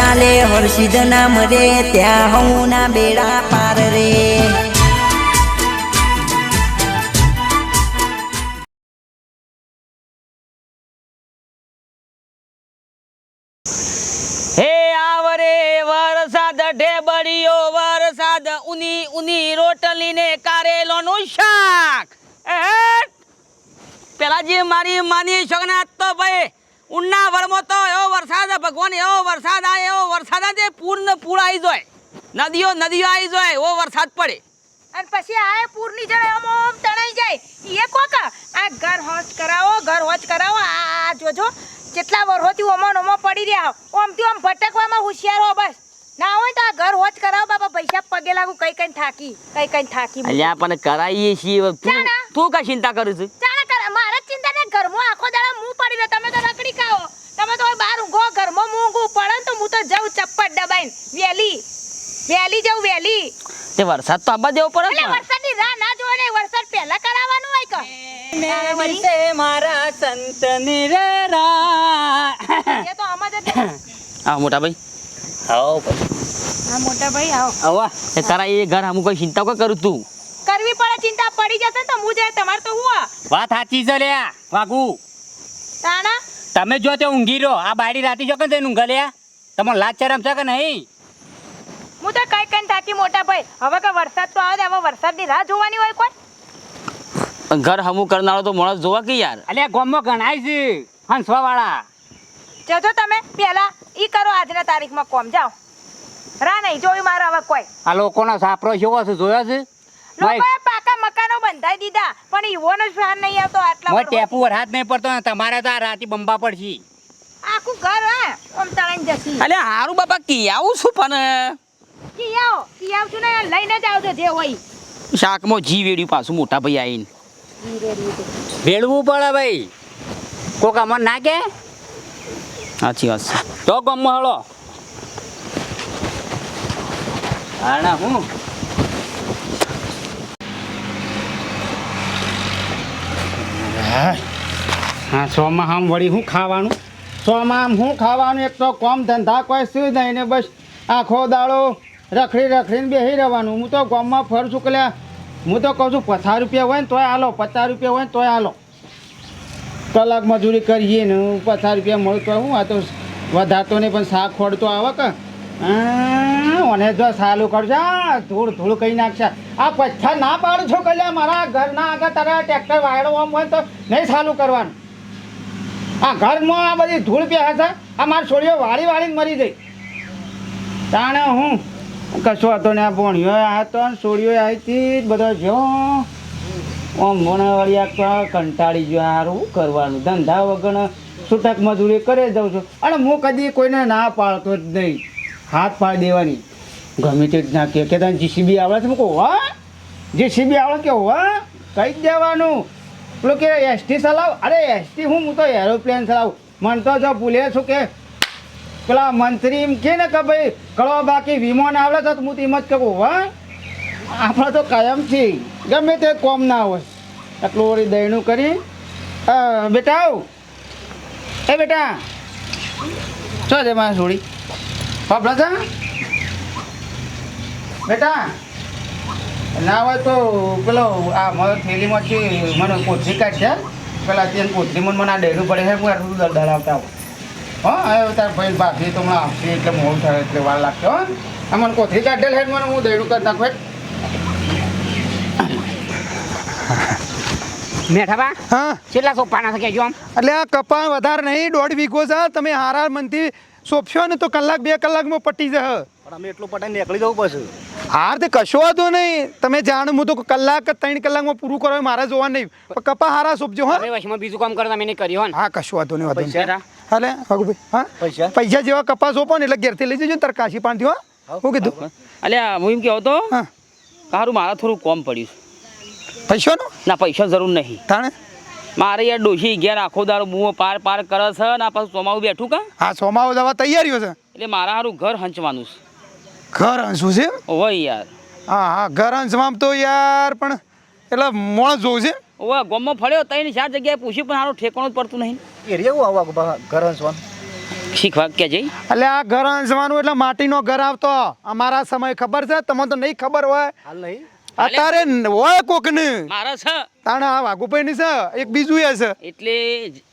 ચાલે, હર્ષિદ નામ રે, ત્યાં હું ના બેડા પાર રે. હે આવરે, વરસાદ ઢેબરીઓ, વરસાદ ઉની ઉની રોટલી ને કારેલોનું શાક. પેલા જે મારી માની છોકરા તો ભાઈ ઉન્ના વરમાં તો એવો વરસાદ ભગવાન એવો વરસાદ આવે એવો વરસાદ આવે તે પૂર ને પૂર આવી જાય. નદીઓ નદીઓ આવી જાય એવો વરસાદ પડે. અને પછી આ પૂરની જડે આમ તણાઈ જાય. એ કોકા આ ઘર હોજ કરાવો ઘર હોજ કરાવો આ જોજો. કેટલા વર ઓમાં ઓમો ઓમાં પડી રહ્યા ઓમથી ઓમ ભટકવામાં હોશિયાર હો બસ. ના હોય તો આ ઘર હોજ કરાવો બાપા પૈસા પગે લાગુ કઈ કઈ થાકી કઈ કઈ થાકી અલ્યા પણ કરાવીએ છીએ. તું. તું કા ચિંતા કરું છું ચાલે કર મારે જ ચિંતા ને ઘરમાં આખો દાડા મું પડી રહ્યો તમે તો રકડી ખાઓ તમે તો બહાર ઊંઘો ઘરમાં મું ઊંઘું પડે ને તો જાઉં ચપ્પટ દબાઈને. વેલી. વેલી જાઉં વેલી. તે વરસાદ તો આબા દેવો પડે એટલે ને વરસાદની રાહ ના જોવો ને વરસાદ પહેલા કરાવવાનું હોય કે? વિશે મારા સંત નિરેરા એ તો આમાં જ આ મોટા ભાઈ. આવો હા મોટા ભાઈ આવો. આવા. એ તારા એ ઘર અમુક કોઈ ચિંતા કોઈ કરું તું? કરવી પડે ચિંતા પડી જશે ને તો હું જાય તમારે તો હું વાત સાચી છે લ્યા વાગુ તાણા? તમે જો તે ઊંઘી રહ્યો આ બારી રાતી જો કે તે ઊંઘ લ્યા? તમને લાજ શરમ છે કે નહીં? હું તો કઈ કઈ થાકી મોટા ભાઈ. હવે કે વરસાદ તો આવે ને હવે વરસાદની રાહ જોવાની હોય કોઈ? ઘર હમું કરનારો તો માણસ જોવા કે યાર? અલ્યા ગોમમાં ગણાય છે હંસવા વાળા જજો તમે પેલા ઈ કરો આજના તારીખમાં કોમ જાઓ. રા નહીં જોયું મારે હવે કોઈ. આ લોકોનો સાપરો કેવો છે જોયો છે? લોકોએ પાકા મકાનો બંધાઈ દીધા પણ ઈવોનો જ ફાન નહીં આવતો આટલા વર્ષોથી. ટેપુ હાથ નહીં પડતો તમારે તો આ રાતી બંબા પડશે. આખું ઘર હે ઓમ તણાઈને જતી અલે હારું બાપા કી આવું છું પણ કી આવો કી આવશું ને લઈને જ આવજો જે હોય. શાકમાં જી વેડ્યું પાછું મોટા ભાઈ આવીને. ભેળવું પડે ભાઈ. કોક અમર ના કે સાચી વાત છે. તો ગમમાં હળો. આણા હું? હા. સોમાં આમ વળી શું ખાવાનું? સોમાં આમાં શું ખાવાનું એક તો કોમ ધંધા કોઈ શું નહીં ને બસ આખો દાડો રખડી રખડીને બેસી રહેવાનું. હું તો ગામમાં ફરું છું કે હું તો કહું છું પચાસ રૂપિયા હોય ને તોય હાલો, પચાસ રૂપિયા હોય ને તોય હાલો. કલાક મજૂરી કરીએ ને પચાસ રૂપિયા મળું તો હું આ તો વધારતો નહીં, પણ શાક ખોડતો આવે કે ઓને જો સાલું કરજો. ધૂળ ધૂળ કહી નાખશે. આ પથ્થર ના પાડું છો કલ્યા મારા ઘરના આગળ તારા ટ્રેક્ટર વાયડો આમ હોય તો નહીં સાલું કરવાનું. આ ઘરમાં આ બધી ધૂળ પ્યા હતા. આ મારી છોડીઓ વાળી વાળીને મરી ગઈ. તાણે હું કશો હતો ને આ ભોણિયો આ તો છોડીઓ આવી હતી બધો જો. ઓમ મોણાવાળી આ કંટાળી ગયો શું કરવાનું? ધંધા વગર છૂટક મજૂરી કરે જાઉં છું. અને હું કદી કોઈને ના પાડતો જ નહીં. હાથ પાડી દેવાની. ગમે તે ના કે તને જીસીબી આવડે છે? મૂકો હા? જીસીબી આવડે કે હા? કહી જ દેવાનું. પેલો કે એસટી ચલાવ? અરે, એસટી હું હું તો એરોપ્લેન ચલાવું. મને તો જો ભૂલે છું કે પેલા મંત્રી એમ કે ને કે ભાઈ કળવા બાકી વિમાન આવડે છે તો હું તેમ જ કહું હા. આપણે તો કાયમ છે. ગમે તે કોમ ના હોય. એટલું વળી દયણું કરી. બેટા આવ. એ બેટા. શું છે મારા છોડી બાપડા બેટા. ના હોય તો પેલો આ મારો થેલીમાંથી મને કોથરીકા કાઢશે પેલા ત્યાં કોથરી મને આ ડેરું પડે છે હું એટલું દર દળાવતા આવું. હા હવે તાર ભાઈ ભાભી તો હમણાં આવશે એટલે મોડું થાય એટલે વાર લાગશે હો. આ મને કોથરી કાઢેલ છે મને હું દળું કરી નાખું. મેઠાબા હા. કેટલા સોપાના છે કેજો આમ? એટલે આ કપા વધારે નહીં દોઢ વીઘો છે તમે હારા મનથી સોંપશો ને તો કલાક બે કલાકમાં પટી જશે. પણ અમે એટલું પટાઈને નીકળી જવું પડશે. હાર તે કશો વાંધો નહીં. તમે જાણ હું તો કલાક ત્રણ કલાકમાં પૂરું કરો મારે જોવા નહીં. પણ કપા હારા સોપજો હા. વશમાં બીજું કામ કરતા મેં નહીં હોય હા કશો વાંધો નહીં પૈસા હાલે હગુભાઈ હા. પૈસા? પૈસા જેવા કપા સોપો ને એટલે ઘેરથી લઈ જજો ને તાર કાશી પાણી હા. હું કીધું? અલ્યા હું એમ કહેતો હા. હારું મારા થોડું કોમ પડ્યું પૈસાનું? ના પૈસા જરૂર નહીં. તાણે? મારે યાર ડોશી ઘેર આખો દારો બુઓ પાર પાર કરે છે ને પાછું ચોમાવું બેઠું કા? હા સોમાવું જવા તૈયારીઓ છે. એટલે મારા હારું ઘર હંચવાનું છે. ઘર હંસું છે? ઓય યાર. હા હા ઘર હંસમાં તો યાર પણ એટલે મોણ જોવું છે. ઓય ગોમમાં ફળ્યો તઈને ચાર જગ્યાએ પૂછ્યું પણ હારું ઠેકાણું જ પડતું નહીં. એરિયા એવું આવા ઘર હંસવાનું શીખવા કે જઈ. એટલે આ ઘર હંસવાનું એટલે માટીનો ઘર આવતો. અમારા સમય ખબર છે? તમને તો નહીં ખબર હોય. હાલ નહીં. અત્યારે હોય કોક ને મારા છે. તાણે આ વાઘુભાઈ ની છે એક બીજું એ છે. એટલે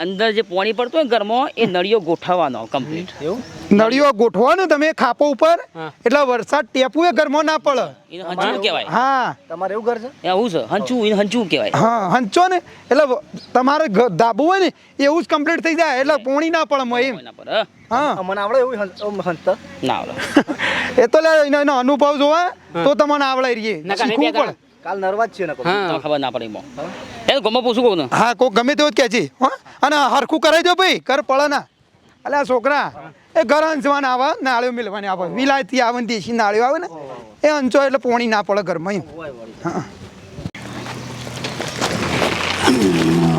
અંદર જે પાણી પડતું હોય ને ઘરમાં એ નળીઓ ગોઠવવાનો કમ્પ્લીટ એવું? નળીઓ ગોઠવવાનો તમે ખાપો ઉપર. એટલે વરસાદ ટેપુ એ ઘરમાં ના પડે. એને હંચું કહેવાય. હા. તમારે એવું ઘર છે? એવું છે હંચું એને હંચું કહેવાય. હા હંચો ને એટલે તમારે ઘ- હોય ને એવું જ કમ્પ્લીટ થઈ જાય એટલે પોણી ના પડે મોય એમ હ? મને આવડે એવું આમ ના આવડે. એ તો લે એનો એનો અનુભવ જોવા તો તમને આવડે રહીએ. શીખવું પડે કાલ નરવા જ છે ને હા. ખબર ના પડે એમાં. એ ગમે પૂછું કહું ને હા કોઈ ગમે તેવું જ કહે છે. હા અને હરખું કરાવી દો ભાઈ કર પડે ના એટલે આ છોકરા એ ઘર હંચવાના આવે નાળીઓ મિલવાની આવે વિલાયતી આવે ને દેશી નાળીઓ આવે ને એ હંચો એટલે પોણી ના પડે ઘરમાં હા.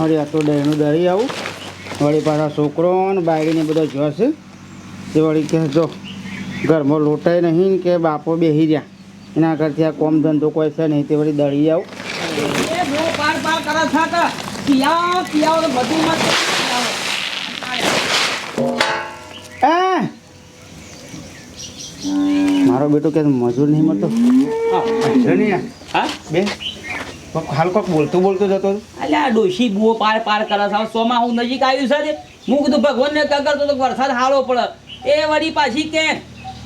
અરે આ તો ડેનું દળી આવું. વળી પાછા છોકરો ને બાયડીને બધા જોશે. તે વળી કહેજો જો ઘરમાં લોટાય નહીં કે બાપો બેસી રહ્યા. એના કરતી આ કોમ ધંધો કોઈ છે નહીં તે વળી દળી આવું. પાર પાર કરે છે કે પિયાવો પિયાવો તો બધું મત મારો બેટો કે મજૂર નહીં મળતો? હા. બે હાલ કોક બોલતું બોલતું જતો અલ્યા એટલે આ ડોશી બુઓ પાર પાર કરે છે. સોમાં હું નજીક આવ્યું છે હું કીધું ભગવાનને કગર તો વરસાદ હાલો પડે. એ વળી પાછી કે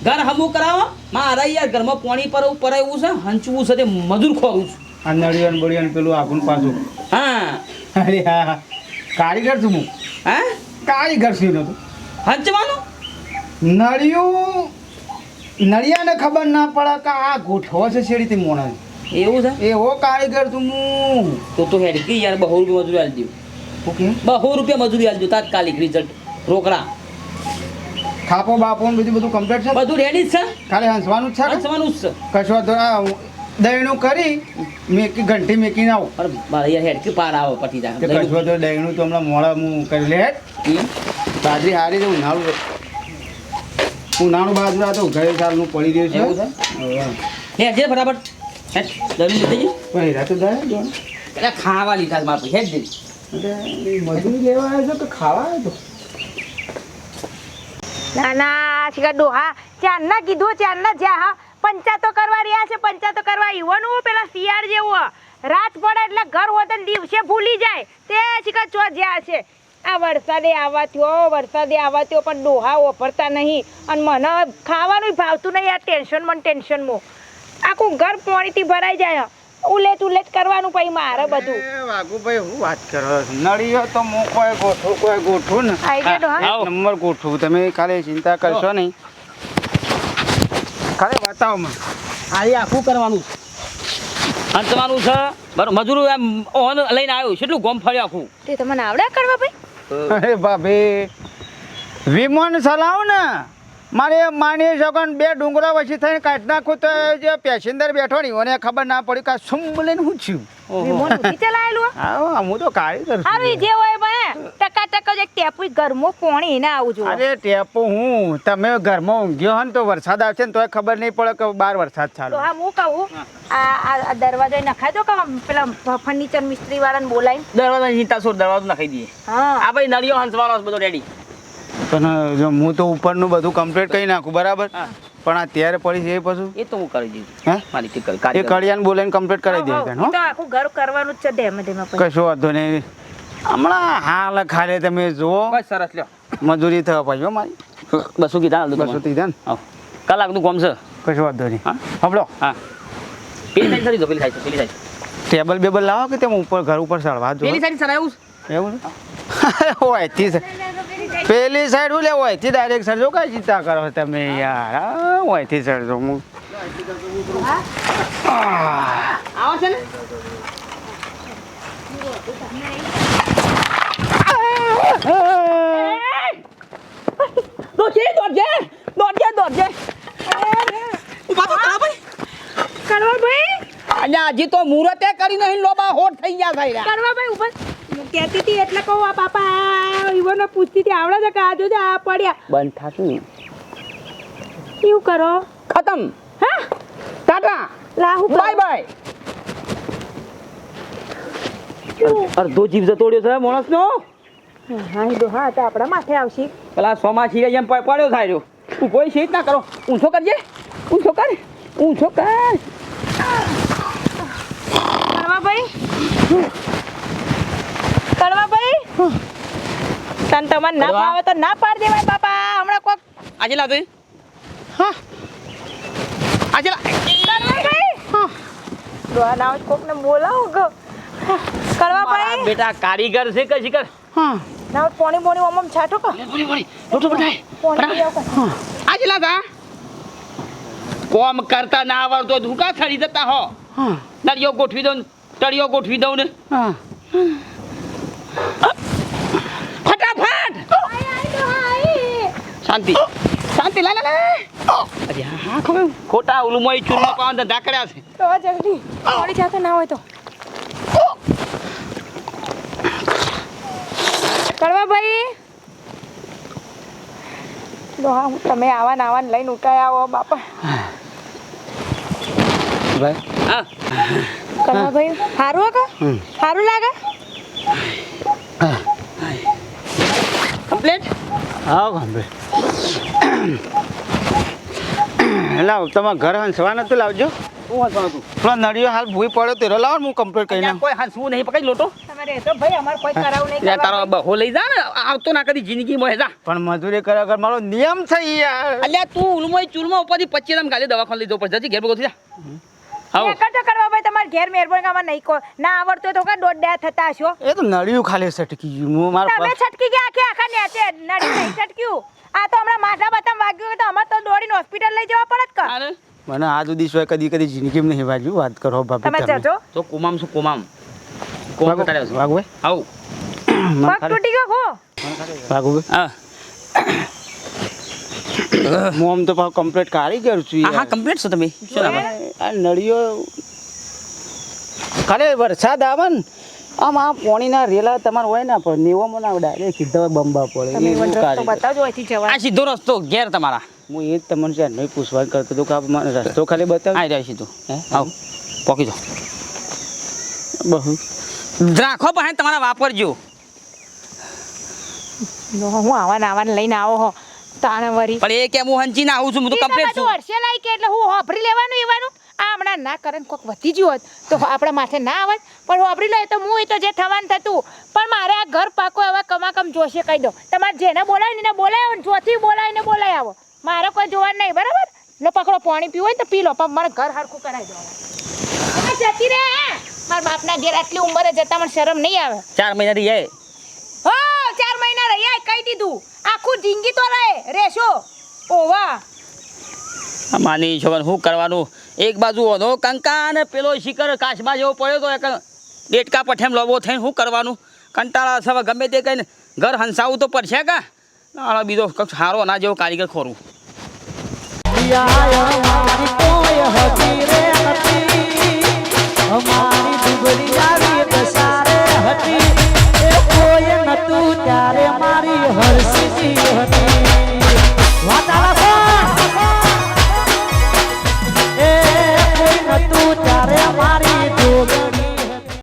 ઘર હમું કરાવો. મારા યાર ઘરમાં પાણી પર પરાયું છે હંચવું છે તે મજૂર ખોરું છું. આ નળિયન બળિયાન પેલું આગુન પાછું. હા. અરે હા. હા. કારીગર છું હું. હા? કારીગર છું નતું હંચવાનું? નળિયું નળિયાને ખબર ના પડે કે આ ગોઠવો છે શેરીથી મોણા એવું છે? એવો કારીગર છું હું. તો તો હેડકી યાર બહુ રૂપિયા મજૂરી આલજો ઓકે બહુ રૂપિયા મજૂરી આલજો તાત્કાલિક રિઝલ્ટ રોકડા. ખાપો બાપો ને બધું બધું કમ્પ્લીટ છે? બધું રેડી જ છે? ખાલી હંસવાનું જ છે કે? હંચવાનું જ છે. કશો દહીણું કરી મેકી ઘંટી મેકીને આવું. અરે મારે યાર હેડકી પાર આવે પટી જાય. કશો તો દહીણું તો હમણાં મોડા હું કરી લે? બાજરી હારી છે ઉનાળું ઉનાળું બાજુ આ તો ઘરે સાલનું પડી રહ્યું એવું છે? હે હેડ જે બરાબર હેડ. દરી લીધી છે? પણ હીરા તો જો એટલે ખાવા લીધા છે હેડ જઈ એટલે મજૂરી લેવા આવ્યો તો ખાવા આવ્યો? છો ના ના શિખર ડોહા ચારના કીધું ચારના જ્યાં, હા. પંચાતો કરવા રહ્યા છે પંચાતો કરવા. યુવાનું પેલા શિયાળ જેવું રાત પડે એટલે ઘર હોત દિવસે ભૂલી જાય. તે શિખર ચો જ્યાં છે. આ વરસાદે આવા થયો વરસાદે આવા થયો, પણ ડોહા ઓફરતા નહીં. અને મને ખાવાનું ભાવતું નહીં, આ ટેન્શન મને ટેન્શનમાં. આખું ઘર પાણીથી ભરાઈ જાય ઉલેટ ઉલેટ કરવાનું પછી મારે બધું. એ વાઘુભાઈ હું વાત કરો? નળીઓ તો હું કોઈ ગોઠું કોઈ ગોઠું ને? આઈ ગયા ડોહા એક નંબર ગોઠું તમે ખાલી ચિંતા કરશો નહીં. ખાલી બતાવો મને આ આખું કરવાનું હંચવાનું છે. બરો મજૂર એમ ઓન લઈને આવ્યો. કેટલું ગોમ ફળ્યું આખું? તે તમને આવડે કરવા ભાઈ અરે બાબે વિમાન ચલાવ ને. મારે માની જગન બે ડુંગરા વચ્ચે થઈને કાઢી નાખું તો જે પેસેન્જર બેઠો ને એને ખબર ના પડી કે શું બોલીને હું છું. હા. હું તો કારીગર છું. જે હોય ભાઈ ટકા ટકા જ ટેપુ ઘરમાં પોણી ના આવું છું અરે ટેપો હું. તમે ઘરમાં ઊંઘ્યો હો ને તો વરસાદ આવશે ને તોય ખબર નહીં પડે કે બહાર વરસાદ તો ચાલુ હા હું કહું આ દરવાજો નખાઈ દો કે પેલા ફર્નિચર મિસ્ત્રી વાળાને બોલાવીને? દરવાજા ચિંતા સોર દરવાજો નાખી દઈએ. હા. આ ભાઈ નળીઓ હંચવાનો બધો રેડી પણ જો હું તો ઉપરનું બધું કમ્પ્લીટ કરી નાખું બરાબર? પણ અત્યારે પડી છે એ પછી? એ તો હું કરી દઈશ. હે? મારી તે કરી એ. કડિયાને બોલાવીને કમ્પ્લીટ કરી દે હવ, હવ, હો. તો આખું ઘર કરવાનું જ છે ધેમે ધેમે કશો વાંધો નહીં. હમણાં હાલ ખાલે તમે જુઓ. બસ સરસ લ્યો. મજૂરી થવા પાછી હો મારી. બસો કીધા હાલ બસો કીધા થી ને? આવો. કલાકનું કોમ છે? કશો વાંધો નહીં. હા? હબળો હા. પેલી સાઈડ સરી દો પેલી સાઈડ પેલી સાઈડ. ટેબલ બેબલ લાવો કે તેમ ઉપર ઘર ઉપર સળવા જો. પેલી સાઈડ સરાયું એવું છે પેલી સાઈડ હું લે ઓયથી ડાયરેક્ટ સરજો કઈ ચિંતા કરો તમે યાર. ઓયથી સરજો હું. આવો છે ને. દોડજે દોડજે દોડજે દોડજે. ઊભા તો ખરા ભાઈ. કરવા ભાઈ? અલ્યા હજી તો મુહૂર્તે કરી નહીં લોબા હોટ થઈ ગયા ભાઈ કરવા ભાઈ ઉપર હું કહેતી હતી એટલે કહું આ પાપા ઈવોને પૂછતી હતી આવડે છે કે આ જોજે આ પડ્યા. બંધ થાશું શું કરો. ખતમ. હા? ટાટા. લાહુ બાય બાય. અડધો જીવ તો રહ્યો છે માણસનો. હા દો હા તો આપણા માથે આવશે. પેલા સોમા છીરે જેમ પડ્યો થાય રહ્યો. તું કોઈ શીત ના કરો? ઊંચો કરજે. ઊંચો કર. ઊંચો કર. કડવાભાઈ તન તમારે ના પાવે ભાવે તો ના પાડ દેવાય બાપા. હમણાં કોક આજે લા દે હા. આજે લા હોય તો કોકને બોલાવો ગો. કરવા ભાઈ બેટા કારીગર છે કશી કર હા. ના પોણી પોણી ઓમમ છાટો કો. પોણી પોણી. લોટો પોણી આવો કો. આજે લાગા કોમ કરતા ના આવડતો તો સડી જતા હો. હા. નળિયો ગોઠવી દઉં તળિયો ગોઠવી દઉં ને. હા. શાંતિ. શાંતિ લા લા લા અરે હા ખબર. ખોટા ઓલું મોય ચૂરમા પાવન ધંધા કર્યા છે. તો જલ્દી. ઓડી જાતો ના હોય તો. કડવાભાઈ ડોહા હું તમે આવા નાવા ને લઈને ઉઠાયા આવો બાપા. ભાઈ. હા. કડવાભાઈ સારું હો કા? સારું લાગે? કમ્પ્લીટ? હા ગાંભે લાવ તમારા ઘર હંસવા નતું લાવજો. શું નળિયો હાલ ભૂઈ પડ્યો તેરો લાવો હું કમ્પ્લીટ કરી ત્યાં કોઈ હાંસવું નહીં પકડી લોટો. તમારે એ તો ભાઈ અમારે કોઈ કરાવું નહીં ત્યાં તારો કડવાભાઈ. લઈ જા ને આવતો ના કદી જિંદગીમાં હેજા. પણ મજૂરી કરે મારો નિયમ છે યાર. અલ્યા તું ઉલમોય ચૂરમા ઉપરથી પચીસ આમ ગાલી દવાખાને લીધો પડશે જતી ઘેર ભેગો થઈ જા. એક જ તમારે ઘેર મહેરબાની આમાં નહીં કો. ના આવડતો હોય તો કા દોડ્યા થતા હશો? એ તો નળિયું ખાલી સટકી ગયું મારા તમે છટકી ગયા આખે આખા નડી છટક્યું. આ તો હમણાં માથા બાથા વાગ્યું તો અમારે તો દોડીને હોસ્પિટલ લઈ જવા પડત કા અરે. મને આ સુધી સોય કદી કદી જિંદગીમાં નહીં વાગ્યું વાત કરો ભાભી તમે. જજો. તો કુમામ શું કુમામ? કોમ કટાડે છે. વાગો આવ. પગ તૂટી ગયો ખો વાગો હા. હું આમ તો પાછો કમ્પ્લીટ કારીગર છું હા હા કમ્પ્લીટ છો તમે. શું આ નળીઓ ખાલી વરસાદ આવે ને આમ આ પોણીના રેલા તમારે હોય ને પણ નેવામાં ના ડાયરેક્ટ સીધો બંબા પડે. તમે રસ્તો બતાવજો અહીંથી જવા. આ સીધો રસ્તો ઘેર તમારા. હું એ જ તમને છે નહીં પૂછવા કરતો હતો કે આપ મને રસ્તો ખાલી બતાવ. આવી જાય સીધો. હે? આવ. પોકી જાઓ. બહુ. રાખો પણ તમારા વાપરજો. હું આવા ને આવા ને લઈને આવો હો. તાણે વરી પણ એ કેમ હું હંચીને આવું છું? હું તો કમ્પ્લીટ છું. વર્ષે લાઈ કે એટલે હું હોભરી લેવાનું એવાનું? આ હમણાં ના કરે કોઈક કોક વધી ગયું હોત તો આપણા માથે ના આવત. પણ વાપરી લે તો હું એ તો જે થવાનું થતું. પણ મારે આ ઘર પાકો એવા કમાકમ જોશે કહી દો. તમારે જેને બોલાય ને એને બોલાય આવો ને જોથી બોલાય ને બોલાય આવો. મારે કોઈ જોવાનું નહીં બરાબર? લો પકડો પાણી પીવું હોય તો પી લો પણ મારે ઘર હરખું કરાવી દો જતી રે મારા બાપના ઘેર આટલી ઉંમરે જતા મને શરમ નહીં આવે. ચાર મહિનાથી જાય હો ચાર મહિના રહી જાય કહી દીધું. આખું જિંદગી તો રહે રેશો ઓવા. માની છોકરા શું કરવાનું? એક બાજુ ઓનો કંકા અને પેલો શિખર કાશમાં જેવો પડ્યો તો એક ડેટકા પઠેમ લોબો થઈને શું કરવાનું? કંટાળા અથવા ગમે તે કહીને ઘર હંસાવું તો પડશે કા? ના બીજો સારો ના જેવો કારીગર ખોરું. ત્યારે મારી હરસી હતી.